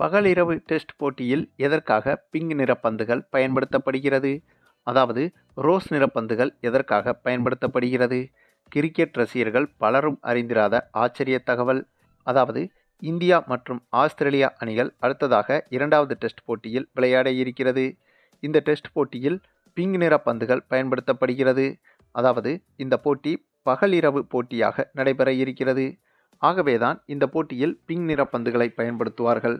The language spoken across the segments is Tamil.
பகலிரவு டெஸ்ட் போட்டியில் எதற்காக பிங்க் நிற பந்துகள் பயன்படுத்தப்படுகிறது? அதாவது ரோஸ் நிற பந்துகள் எதற்காக பயன்படுத்தப்படுகிறது? கிரிக்கெட் ரசிகர்கள் பலரும் அறிந்திராத ஆச்சரிய தகவல். அதாவது இந்தியா மற்றும் ஆஸ்திரேலியா அணிகள் அடுத்ததாக இரண்டாவது டெஸ்ட் போட்டியில் விளையாட இருக்கிறது. இந்த டெஸ்ட் போட்டியில் பிங்க் நிற பந்துகள் பயன்படுத்தப்படுகிறது. அதாவது இந்த போட்டி பகலிரவு போட்டியாக நடைபெற இருக்கிறது. ஆகவேதான் இந்த போட்டியில் பிங்க் நிற பந்துகளை பயன்படுத்துவார்கள்.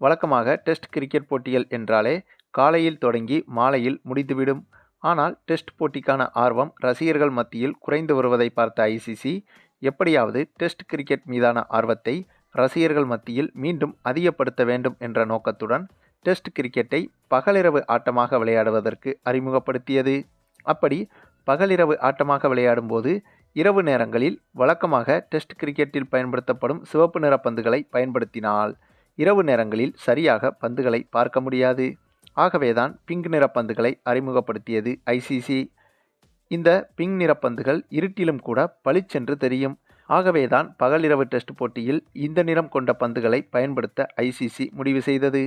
வழக்கமாக டெஸ்ட் கிரிக்கெட் போட்டிகள் என்றாலே காலையில் தொடங்கி மாலையில் முடிந்துவிடும். ஆனால் டெஸ்ட் போட்டிக்கான ஆர்வம் ரசிகர்கள் மத்தியில் குறைந்து வருவதை பார்த்த ஐசிசி எப்படியாவது டெஸ்ட் கிரிக்கெட் மீதான ஆர்வத்தை ரசிகர்கள் மத்தியில் மீண்டும் அதிகப்படுத்த வேண்டும் என்ற நோக்கத்துடன் டெஸ்ட் கிரிக்கெட்டை பகலிரவு ஆட்டமாக விளையாடுவதற்கு அறிமுகப்படுத்தியது. அப்படி பகலிரவு ஆட்டமாக விளையாடும்போது இரவு நேரங்களில் வழக்கமாக டெஸ்ட் கிரிக்கெட்டில் பயன்படுத்தப்படும் சிவப்பு நிற பந்துகளை பயன்படுத்தினால் இரவு நேரங்களில் சரியாக பந்துகளை பார்க்க முடியாது. ஆகவேதான் பிங்க் நிற பந்துகளை அறிமுகப்படுத்தியது ஐசிசி இந்த பிங்க் நிற பந்துகள் இருட்டிலும் கூட பளிச்சென்று தெரியும். ஆகவேதான் பகலிரவு டெஸ்ட் போட்டியில் இந்த நிறம் கொண்ட பந்துகளை பயன்படுத்த ஐசிசி முடிவு செய்தது.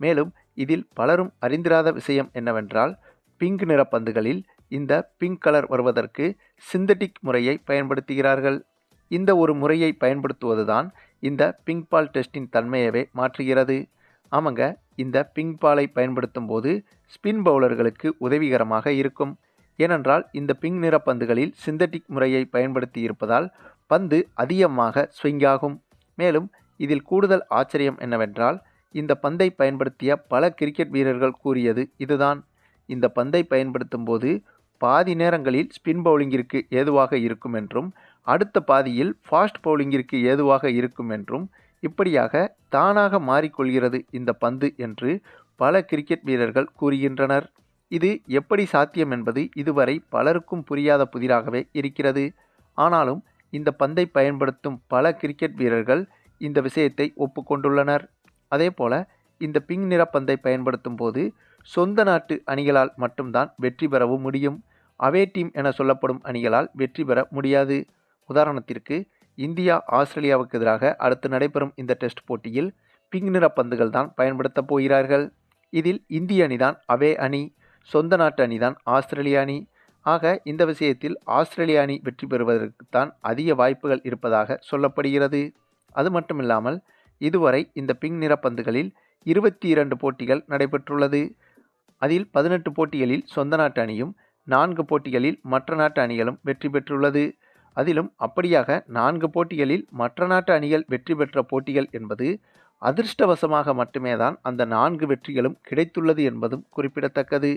மேலும் இதில் பலரும் அறிந்திராத விஷயம் என்னவென்றால் பிங்க் நிற பந்துகளில் இந்த பிங்க் கலர் வருவதற்கு சிந்தட்டிக் முறையை பயன்படுத்துகிறார்கள். இந்த ஒரு முறையை பயன்படுத்துவதுதான் இந்த பிங்க் பால் டெஸ்டின் தன்மையவே மாற்றுகிறது. ஆமாங்க இந்த பிங்க் பாலை பயன்படுத்தும் போது ஸ்பின் பவுலர்களுக்கு உதவிகரமாக இருக்கும். ஏனென்றால் இந்த பிங்க் நிற பந்துகளில் சிந்தட்டிக் முறையை பயன்படுத்தி இருப்பதால் பந்து அதிகமாக ஸ்விங் ஆகும். மேலும் இதில் கூடுதல் ஆச்சரியம் என்னவென்றால் இந்த பந்தை பயன்படுத்திய பல கிரிக்கெட் வீரர்கள் கூறியது இதுதான். இந்த பந்தை பயன்படுத்தும் போது பாதி நேரங்களில் ஸ்பின் பவுலிங்கிற்கு ஏதுவாக இருக்கும் என்றும் அடுத்த பாதியில் ஃபாஸ்ட் பவுலிங்கிற்கு ஏதுவாக இருக்கும் என்றும் இப்படியாக தானாக மாறிக்கொள்கிறது இந்த பந்து என்று பல கிரிக்கெட் வீரர்கள் கூறுகின்றனர். இது எப்படி சாத்தியம் என்பது இதுவரை பலருக்கும் புரியாத புதிராகவே இருக்கிறது. ஆனாலும் இந்த பந்தை பயன்படுத்தும் பல கிரிக்கெட் வீரர்கள் இந்த விஷயத்தை ஒப்புக்கொண்டுள்ளனர். அதேபோல இந்த பிங் நிற பந்தை பயன்படுத்தும் போது சொந்த நாட்டு அணிகளால் மட்டும்தான் வெற்றி பெறவும் முடியும். அவே டீம் என சொல்லப்படும் அணிகளால் வெற்றி பெற முடியாது. உதாரணத்திற்கு இந்தியா ஆஸ்திரேலியாவுக்கு எதிராக அடுத்து நடைபெறும் இந்த டெஸ்ட் போட்டியில் பிங்க் நிற பந்துகள் தான் பயன்படுத்தப் போகிறார்கள். இதில் இந்திய அணிதான் அவே அணி சொந்த நாட்டு அணிதான் ஆஸ்திரேலிய அணி. ஆக இந்த விஷயத்தில் ஆஸ்திரேலிய அணி வெற்றி பெறுவதற்குத்தான் அதிக வாய்ப்புகள் இருப்பதாக சொல்லப்படுகிறது. அது மட்டுமில்லாமல் இதுவரை இந்த பிங்க் நிற பந்துகளில் இருபத்தி இரண்டு போட்டிகள் நடைபெற்றுள்ளது. அதில் பதினெட்டு போட்டிகளில் சொந்த நாட்டு அணியும் நான்கு போட்டிகளில் மற்ற நாட்டு அணிகளும் வெற்றி பெற்றுள்ளது. அதிலும் அப்படியாக நான்கு போட்டிகளில் மற்ற நாட்டு அணிகள் வெற்றி பெற்ற போட்டிகள் என்பது அதிர்ஷ்டவசமாக மட்டுமே தான் அந்த நான்கு வெற்றிகளும் கிடைத்துள்ளது என்பதும் குறிப்பிடத்தக்கது.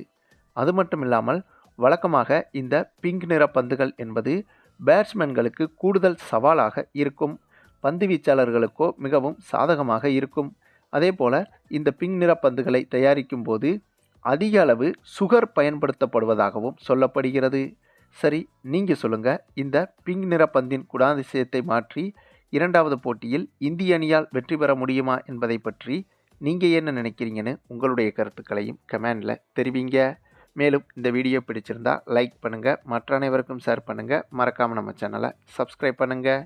அது மட்டுமில்லாமல் வழக்கமாக இந்த பிங்க் நிற பந்துகள் என்பது பேட்ஸ்மேன்களுக்கு கூடுதல் சவாலாக இருக்கும். பந்து வீச்சாளர்களுக்கோ மிகவும் சாதகமாக இருக்கும். அதே போல் இந்த பிங்க் நிற பந்துகளை தயாரிக்கும் போது அதிக அளவு சுகர் பயன்படுத்தப்படுவதாகவும் சொல்லப்படுகிறது. சரி நீங்கள் சொல்லுங்கள் இந்த பிங்க் நிற பந்தின் குணாதிசயத்தை மாற்றி இரண்டாவது போட்டியில் இந்திய அணியால் வெற்றி பெற முடியுமா என்பதை பற்றி நீங்கள் என்ன நினைக்கிறீங்கன்னு உங்களுடைய கருத்துக்களையும் கமெண்டில் தெரிவிங்க. மேலும் இந்த வீடியோ பிடிச்சிருந்தால் லைக் பண்ணுங்கள் மற்ற அனைவருக்கும் ஷேர் பண்ணுங்கள் மறக்காமல் நம்ம சேனலை சப்ஸ்கிரைப் பண்ணுங்கள்